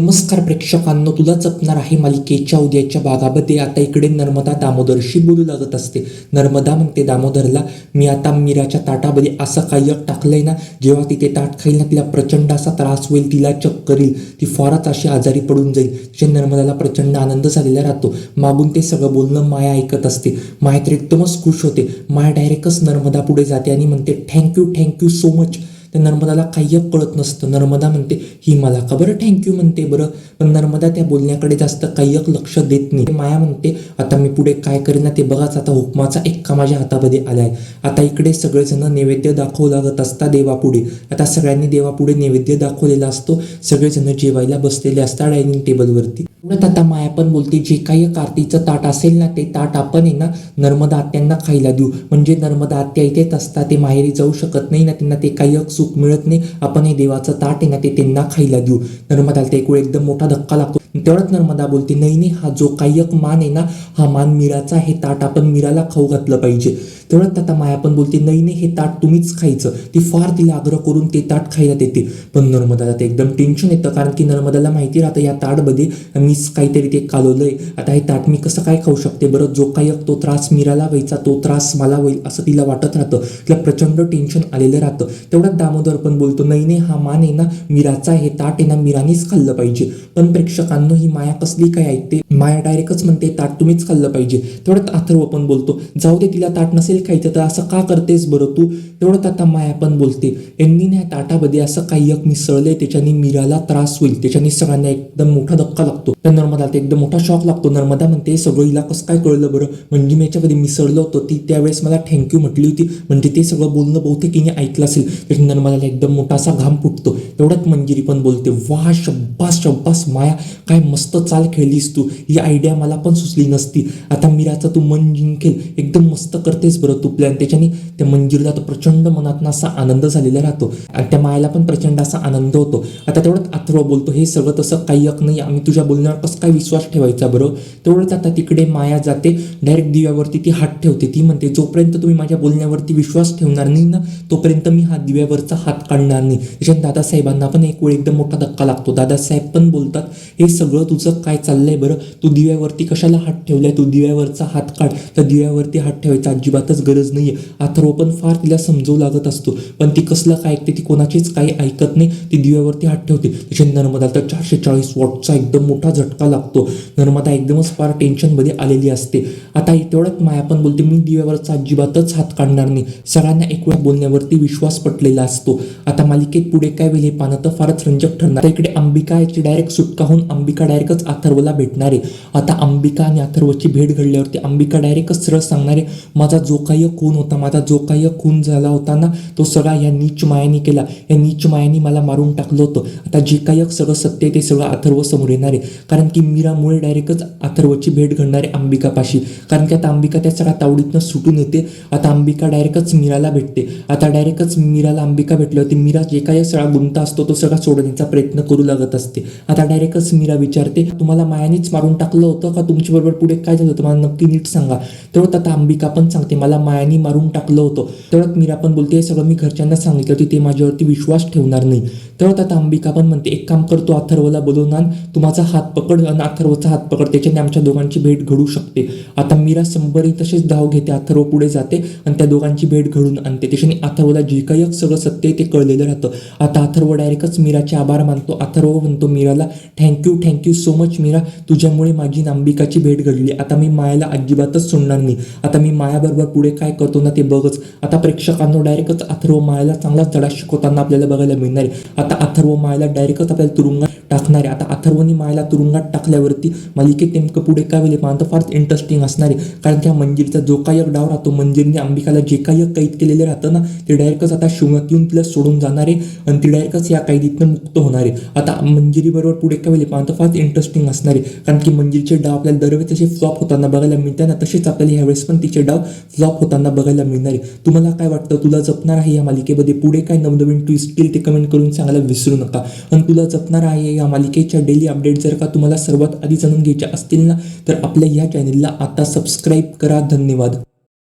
नमस्कार प्रेक्षकांनो तुला जपणार आहे मालिकेच्या उद्याच्या भागामध्ये आता इकडे नर्मदा दामोदरशी बोलू लागत असते. नर्मदा म्हणते दामोदरला मी आता मीराच्या ताटामध्ये असं काही टाकलंय ना जेव्हा तिथे ताट खाईल ना तिला प्रचंड असा त्रास होईल तिला चक्कर येईल. ती फारच अशी आजारी पडून जाईल. जे नर्मदाला प्रचंड आनंद झालेला राहतो. मागून ते सगळं बोलणं माया ऐकत असते. माया तर एकदमच खुश होते. माया डायरेक्टच नर्मदा पुढे जाते आणि म्हणते थँक्यू थँक्यू सो मच त्या नर्मदाला काही कळत नसतं. नर्मदा म्हणते ही मला खबर थँक्यू म्हणते बरं. पण नर्मदा त्या बोलण्याकडे जास्त काही लक्ष देत नाही. माया म्हणते आता मी पुढे काय करेन ना ते बघाच. आता हुकमाचा एक्का माझ्या हातामध्ये आलाय. आता इकडे सगळेजण नैवेद्य दाखवू लागत असता देवापुढे. आता सगळ्यांनी देवापुढे नैवेद्य दाखवलेला असतो. सगळेजण जेवायला बसलेले असतात डायनिंग टेबलवरती. पुढे आता माया पण बोलते जे काही कार्तीचं ताट असेल ना ते ताट आपण आहे ना नर्मदा आत्यांना खायला देऊ. म्हणजे नर्मदा आत्या इथेच असता ते माहेरी जाऊ शकत नाही ना त्यांना ते काही सुख मिळत नाही. आपण हे देवाचं ताट आहे ना ते त्यांना खायला देऊ. नर्मदाला ते एकूण एकदम मोठा धक्का लागतो. तेवढ्यात नर्मदा बोलते नाही नाही हा जो काही एक मान आहे ना हा मान मीराचा हे ताट आपण मीराला खाऊ घातलं पाहिजे. तेवढ्यात आता माया पण बोलते नाही नाही हे ताट तुम्हीच खायचं. ती फार तिला आग्रह करून ते ताट खायला देते. पण नर्मदाला ते एकदम टेन्शन येतं कारण की नर्मदाला माहिती राहतं या ताटमध्ये मीच काहीतरी ते कालवलंय. आता हे ताट मी कसं काय खाऊ शकते? बरं जो काही तो त्रास मीराला व्हायचा तो त्रास मला होईल असं तिला वाटत राहतं. तिला प्रचंड टेन्शन आलेलं राहतं. तेवढ्यात दामोदर पण बोलतो नाही नाही हा मान आहे ना मीराचा हे ताट आहे ना मीरानेच खाल्लं पाहिजे. पण प्रेक्षकांनो ही माया कसली काय ऐकते? माया डायरेक्टच म्हणते ताट तुम्हीच खाल्लं पाहिजे. तेवढ्यात अथर्व पण बोलतो जाऊ दे तिला ताट नसेल खायचं तर असं का करतेस बरं तू? तेवढं आता माया पण बोलते. यांनी नाही ताटामध्ये असं काही एक मिसळले त्याच्याने मीराला त्रास होईल. त्याच्याने सगळ्यांना एकदम मोठा धक्का लागतो. तर नर्मदा एकदम मोठा शॉक लागतो. नर्मदा म्हणते सगळं हिला कसं काय कळलं बरं? म्हणजे मी याच्यामध्ये मिसळलं होतं. ती त्यावेळेस मला थँक्यू म्हटली होती. म्हणजे ते सगळं बोलणं बहुतेक हिने ऐकलं असेल. त्याच्या नर्मदाला एकदम मोठा असा घाम फुटतो. तेवढ्यात मंजिरी पण बोलते वा शब्बास शब्बास माया काय मस्त चाल खेळलीस तू. ही आयडिया मला पण सुचली नसती. आता मीराचं तू मन जिंकेल. एकदम मस्त करतेस बरं. तू प्लॅन त्याच्याने त्या मंजिरीला तर प्रचंड मनात असा आनंद झालेला राहतो. आणि त्या मायाला पण प्रचंड असा आनंद होतो. आता तेवढ्यात अथर्व बोलतो हे सगळं तसं काही एक नाही आम्ही तुझ्या बोलण्यावर कसं काय विश्वास ठेवायचा बरं? तेवढंच आता तिकडे माया जाते. डायरेक्ट दिव्यावरती ती हात ठेवते. ती म्हणते जोपर्यंत तुम्ही माझ्या बोलण्यावरती विश्वास ठेवणार नाही ना तोपर्यंत मी हा दिव्यावरचा हात काढणार नाही. त्याच्यात दादासाहेबांना पण एक वेळ एकदम मोठा धक्का लागतो. दादासाहेब पण बोलतात हे सगळं तुझं काय चाललंय बरं? तू दिव्यावरती कशाला हात ठेवलाय? तू दिव्यावरचा हात काढ. तर दिव्यावरती हात ठेवायचा अजिबातच गरज नाहीये. अथर्व पण फार तिला समजवू लागत असतो. पण ती कसलं काय ऐकते ती कोणाचीच काही ऐकत नाही. ती दिव्यावरती हात ठेवते. तशी नर्मदा तर चारशे चाळीस वॉटचा एकदम मोठा झटका लागतो. नर्मदा एकदमच फार टेन्शनमध्ये आलेली असते. आता तेवढ्यात माया पण बोलते मी दिव्यावरचा अजिबातच हात काढणार नाही. सगळ्यांना एक वेळ बोलण्यावरती विश्वास पटलेला असतो. आता मालिकेत पुढे काय होईल हे पानं तर फारच रंजक ठरणार. इकडे अंबिका याची डायरेक्ट सुटका होऊन अंबिका डायरेक्टच अथर्वला भेटणार. आहे आता अंबिका आणि अथर्वची भेट घडल्यावरती अंबिका डायरेक्टच सरळ सांगणार आहे माझा जो काही खून होता माझा जो काही खून झाला होता ना तो सगळा या नीच मायानी केला. या नीच मायानी मला मारून टाकलं होतं. आता जे काही सगळं सत्य आहे ते सगळं अथर्व समोर येणार आहे. कारण की मीरामुळे डायरेक्टच अथर्वची भेट घडणार आहे अंबिकापाशी. कारण की आता अंबिका त्या सगळ्या तावडीतनं सुटून येते. आता अंबिका डायरेक्टच मीराला भेटते. आता डायरेक्टच मीराला अंबिका भेटली होती मीरा जे काही सगळा गुंता असतो तो सगळा सोडण्याचा प्रयत्न करू लागत असते. आता डायरेक्टच मीरा विचारते तुम्हाला मायानीच मारून टाकलं होतं का? तुमच्याबरोबर पुढे काय झालं होतं? मला नक्की नीट सांगा. तेवढ्यात आता अंबिका पण सांगते मला मायानी मारून टाकलं होतं. तेवढ्यात मीरा पण बोलते सगळं मी घरच्यांना सांगितलं होती ते माझ्यावरती विश्वास ठेवणार नाही. तर आता अंबिका पण म्हणते एक काम करतो अथर्वला बोलवून आण तू माझा हात पकड आणि अथर्वचा हात पकड त्याच्याने आमच्या दोघांची भेट घडू शकते. आता मीरा शंभरही तसेच धाव घेते अथर्व पुढे जाते आणि त्या दोघांची भेट घडून आणते. त्याच्याने अथर्वला जे काही सगळं सत्य ते कळलेलं राहतं. आता अथर्व डायरेक्टच मीराचे आभार मानतो. अथर्व म्हणतो मीराला thank you thank you so much Meera. तुझ्यामुळे माझी नांबिकाची भेट घडली. आता मी मायाला अजिबातच सोडणार नाही. आता मी मायाबरोबर पुढे काय करतो ना ते बघच. आता प्रेक्षकांना डायरेक्टच अथर्व मायाला चांगलाच धडा शिकवताना आपल्याला बघायला मिळणार आहे. आता अथर्व मायाला डायरेक्टच आपल्याला तुरुंगात टाकणार आहे. आता अथर्वनी मायाला तुरुंगात टाकल्यावरती मालिकेत नेमकं पुढे काय होईल पाहणं तर फार इंटरेस्टिंग असणार आहे. कारण त्या मंजिरीचा जो काही एक डाव राहतो मंजिरीने अंबिकाला जे काही एक कैद केलेले राहतं ना ते डायरेक्टच आता शिवणात येऊन तिला सोडून जाणार आहे आणि ती डायरेक्टच या कैदीतनं मुक्त होणार आहे. आता मंजिरीबरोबर पुढे काय होईल पाहणं तर फार इंटरेस्टिंग असणार आहे. कारण की मंजिरीचे डाव आपल्याला दरवेळेस तसे फ्लॉप होताना बघायला मिळतात ना तसेच आपल्याला ह्यावेळेस पण तिचे डाव फ्लॉप होताना बघायला मिळणार आहे. तुम्हाला काय वाटतं? तुला जपणार आहे या मालिकेमध्ये? पुढे काय नवनवीन ट्विस्ट येईल ते कमेंट करून सांगायला विसरू नका. आणि तुला जपणार आहे या मालिकेच्या डेली अपडेट जर का तुम्हाला सर्वात आधी जाणून घ्यायच्या असतील ना तर आपल्या या चॅनेलला आता सबस्क्राईब करा. धन्यवाद.